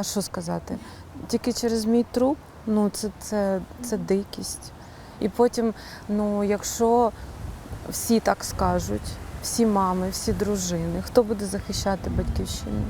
А що сказати? Тільки через мій труп, ну це, це, це дикість. І потім, ну, якщо всі так скажуть, всі мами, всі дружини, хто буде захищати батьківщину?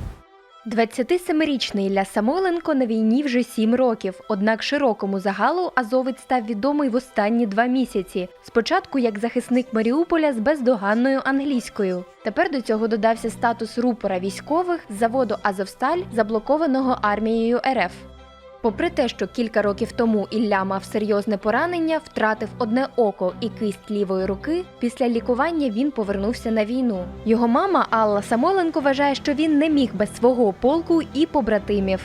27-річний Ілля Самойленко на війні вже сім років. Однак широкому загалу азовець став відомий в останні два місяці. Спочатку як захисник Маріуполя з бездоганною англійською. Тепер до цього додався статус рупора військових з заводу Азовсталь, заблокованого армією РФ. Попри те, що кілька років тому Ілля мав серйозне поранення, втратив одне око і кисть лівої руки. Після лікування він повернувся на війну. Його мама Алла Самойленко вважає, що він не міг без свого полку і побратимів.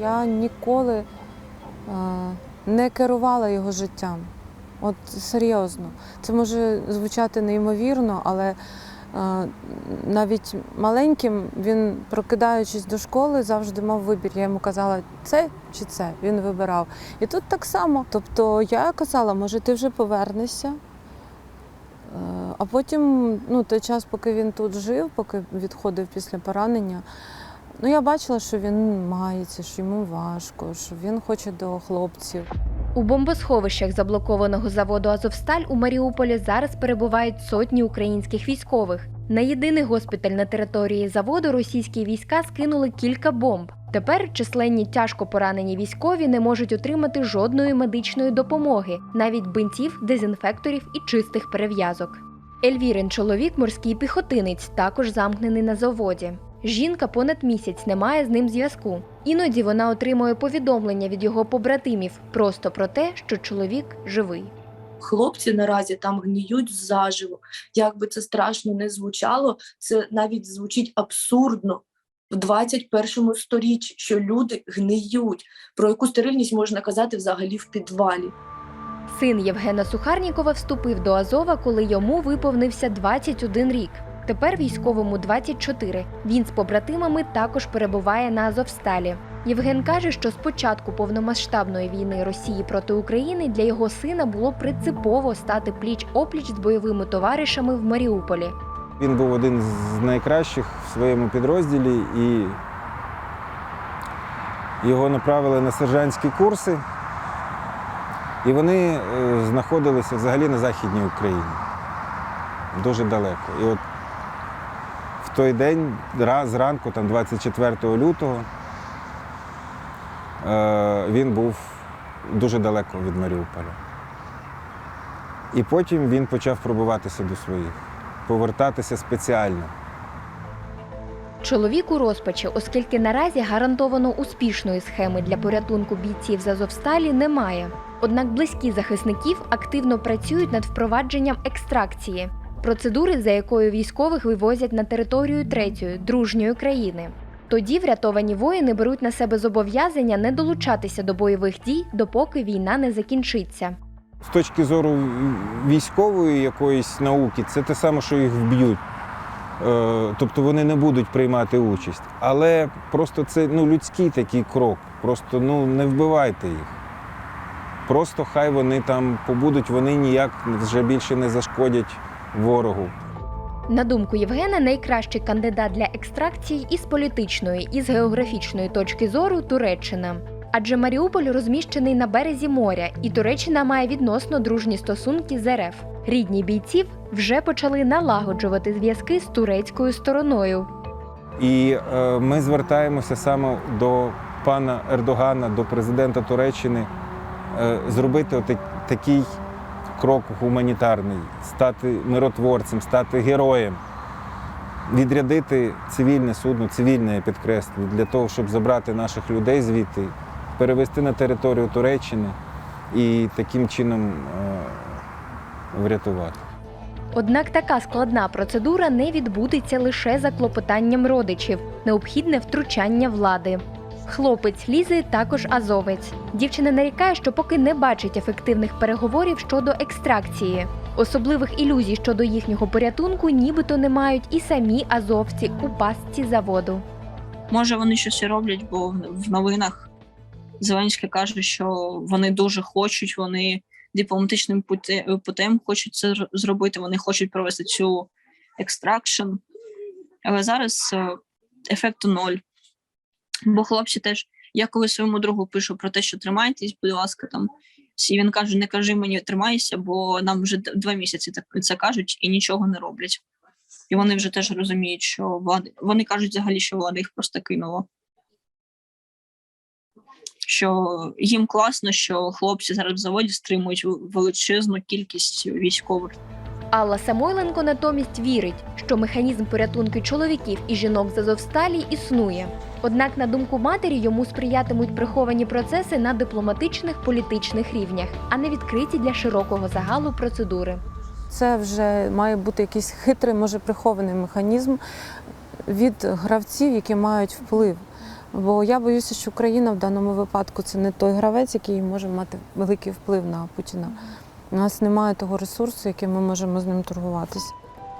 Я ніколи е, не керувала його життям. От серйозно. Це може звучати неймовірно, але навіть маленьким він, прокидаючись до школи, завжди мав вибір. Я йому казала, це чи це. Він вибирав. І тут так само. Тобто я казала, може, ти вже повернешся. Е, А потім, ну, той час, поки він тут жив, поки відходив після поранення, ну я бачила, що він мається, що йому важко, що він хоче до хлопців. У бомбосховищах заблокованого заводу Азовсталь у Маріуполі зараз перебувають сотні українських військових. На єдиний госпіталь на території заводу російські війська скинули кілька бомб. Тепер численні тяжко поранені військові не можуть отримати жодної медичної допомоги, навіть бинтів, дезінфекторів і чистих перев'язок. Ельвірин чоловік, морський піхотинець, також замкнений на заводі. Жінка понад місяць не має з ним зв'язку. Іноді вона отримує повідомлення від його побратимів просто про те, що чоловік живий. Хлопці наразі там гниють заживо. Як би це страшно не звучало, це навіть звучить абсурдно в 21 сторіччі, що люди гниють. Про яку стерильність можна казати взагалі в підвалі. Син Євгена Сухарнікова вступив до Азова, коли йому виповнився 21 рік. Тепер військовому 24. Він з побратимами також перебуває на Азовсталі. Євген каже, що з початку повномасштабної війни Росії проти України для його сина було принципово стати пліч опліч з бойовими товаришами в Маріуполі. Він був один з найкращих в своєму підрозділі і його направили на сержантські курси. І вони е, знаходилися взагалі на Західній Україні. Дуже далеко. І от той день, ра- зранку, там 24 лютого, е, він був дуже далеко від Маріуполя. І потім він почав пробиватися до своїх, повертатися спеціально. Чоловік у розпачі, оскільки наразі гарантовано успішної схеми для порятунку бійців з Азовсталі немає. Однак близькі захисників активно працюють над впровадженням екстракції процедури, за якою військових вивозять на територію третьої дружньої країни. Тоді врятовані воїни беруть на себе зобов'язання не долучатися до бойових дій, допоки війна не закінчиться. З точки зору військової якоїсь науки, це те саме, що їх вб'ють. Е, Тобто вони не будуть приймати участь. Але просто це ну, людський такий крок. Просто ну, не вбивайте їх. Просто хай вони там побудуть, вони ніяк вже більше не зашкодять ворогу. На думку Євгена, найкращий кандидат для екстракції із політичної і з географічної точки зору Туреччина. Адже Маріуполь розміщений на березі моря, і Туреччина має відносно дружні стосунки з РФ. Рідні бійців вже почали налагоджувати зв'язки з турецькою стороною. І е, ми звертаємося саме до пана Ердогана, до президента Туреччини, е, зробити отак- такий крок гуманітарний, стати миротворцем, стати героєм, відрядити цивільне судно, цивільне я підкреслюю, для того, щоб забрати наших людей звідти, перевести на територію Туреччини і таким чином е, врятувати. Однак така складна процедура не відбудеться лише за клопотанням родичів, необхідне втручання влади. Хлопець Лізи також азовець. Дівчина нарікає, що поки не бачить ефективних переговорів щодо екстракції. Особливих ілюзій щодо їхнього порятунку нібито не мають і самі азовці у пастці заводу. Може, вони щось і роблять, бо в- новинах Зеленський каже, що вони дуже хочуть, вони дипломатичним путем хочуть це зробити, вони хочуть провести цю екстракшн. Але зараз е, ефекту ноль. Бо хлопці теж, я коли своєму другу пишу про те, що тримайтесь, будь ласка, там. І він каже: не кажи мені тримайся, бо нам вже два місяці так це кажуть і нічого не роблять. І вони вже теж розуміють, що влада вони кажуть взагалі, що влада їх просто кинула. Що їм класно, що хлопці зараз в заводі стримують величезну кількість військових. Алла Самойленко натомість вірить, що механізм порятунку чоловіків і жінок з Азовсталі існує. Однак, на думку матері, йому сприятимуть приховані процеси на дипломатичних політичних рівнях, а не відкриті для широкого загалу процедури. Це вже має бути якийсь хитрий, може прихований механізм від гравців, які мають вплив. Бо я боюся, що Україна в даному випадку це не той гравець, який може мати великий вплив на Путіна. У нас немає того ресурсу, яким ми можемо з ним торгуватися.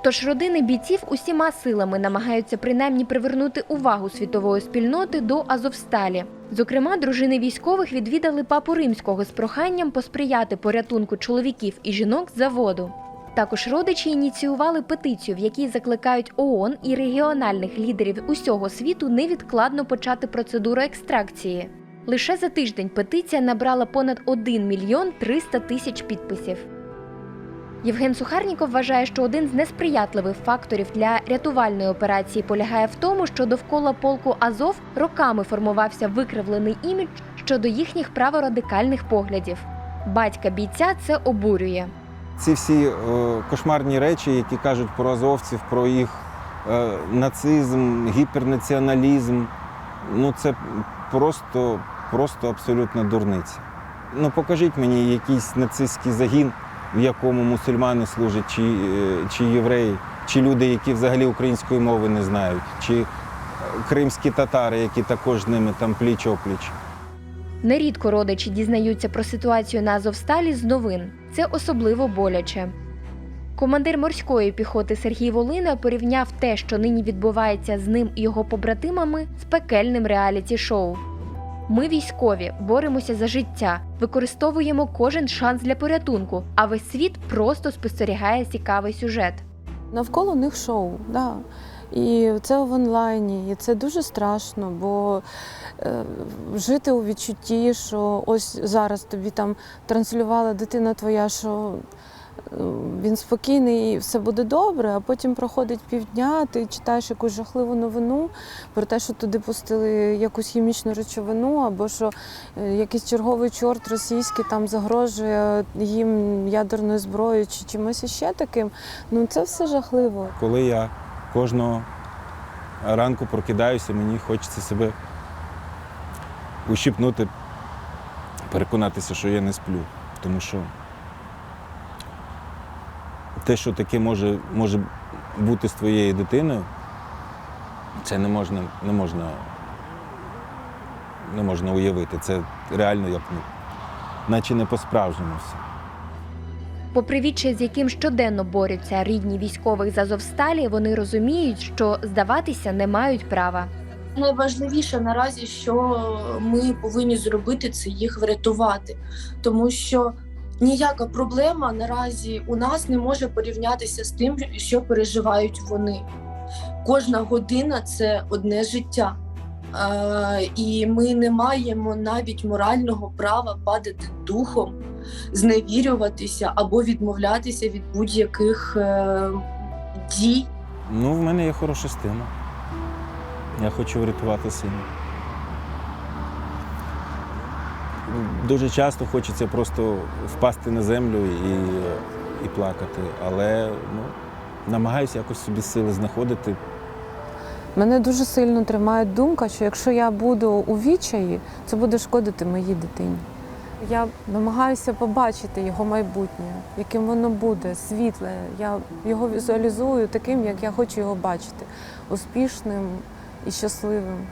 Тож родини бійців усіма силами намагаються принаймні привернути увагу світової спільноти до Азовсталі. Зокрема, дружини військових відвідали папу римського з проханням посприяти порятунку чоловіків і жінок з заводу. Також родичі ініціювали петицію, в якій закликають ООН і регіональних лідерів усього світу невідкладно почати процедуру екстракції. Лише за тиждень петиція набрала понад 1 мільйон 300 тисяч підписів. Євген Сухарніков вважає, що один з несприятливих факторів для рятувальної операції полягає в тому, що довкола полку Азов роками формувався викривлений імідж щодо їхніх праворадикальних поглядів. Батька бійця це обурює. Ці всі е, кошмарні речі, які кажуть про азовців, про їх е, нацизм, гіпернаціоналізм, ну це просто, просто абсолютно дурниця. Ну покажіть мені якийсь нацистський загін, в якому мусульмани служать, чи, е, чи євреї, чи люди, які взагалі української мови не знають, чи е, кримські татари, які також з ними там пліч-опліч. Нерідко родичі дізнаються про ситуацію на Азовсталі з новин. Це особливо боляче. Командир морської піхоти Сергій Волина порівняв те, що нині відбувається з ним і його побратимами, з пекельним реаліті-шоу. Ми військові боремося за життя, використовуємо кожен шанс для порятунку, а весь світ просто спостерігає цікавий сюжет. Навколо них шоу, да. І це в онлайні, і це дуже страшно, бо е, жити у відчутті, що ось зараз тобі там транслювала дитина твоя, що він спокійний і все буде добре, а потім проходить півдня, ти читаєш якусь жахливу новину про те, що туди пустили якусь хімічну речовину, або що е, якийсь черговий чорт російський там загрожує їм ядерною зброєю чи чимось іще таким. Ну це все жахливо. Коли я кожного ранку прокидаюся, мені хочеться себе ущипнути, переконатися, що я не сплю. Тому що те, що таке може, може бути з твоєю дитиною, це не можна, не можна, не можна уявити. Це реально як ну, наче не по-справжньому все. Попри відчай, з яким щоденно борються рідні військових з Азовсталі, вони розуміють, що здаватися не мають права. Найважливіше наразі, що ми повинні зробити, це їх врятувати, тому що ніяка проблема наразі у нас не може порівнятися з тим, що переживають вони. Кожна година це одне життя. І ми не маємо навіть морального права падати духом, зневірюватися або відмовлятися від будь-яких е, дій. Ну, в мене є хороша стима. Я хочу врятувати сина. Дуже часто хочеться просто впасти на землю і, і плакати, але ну, намагаюся якось собі сили знаходити. Мене дуже сильно тримає думка, що якщо я буду у відчаї, це буде шкодити моїй дитині. Я намагаюся побачити його майбутнє, яким воно буде, світле. Я його візуалізую таким, як я хочу його бачити, успішним і щасливим.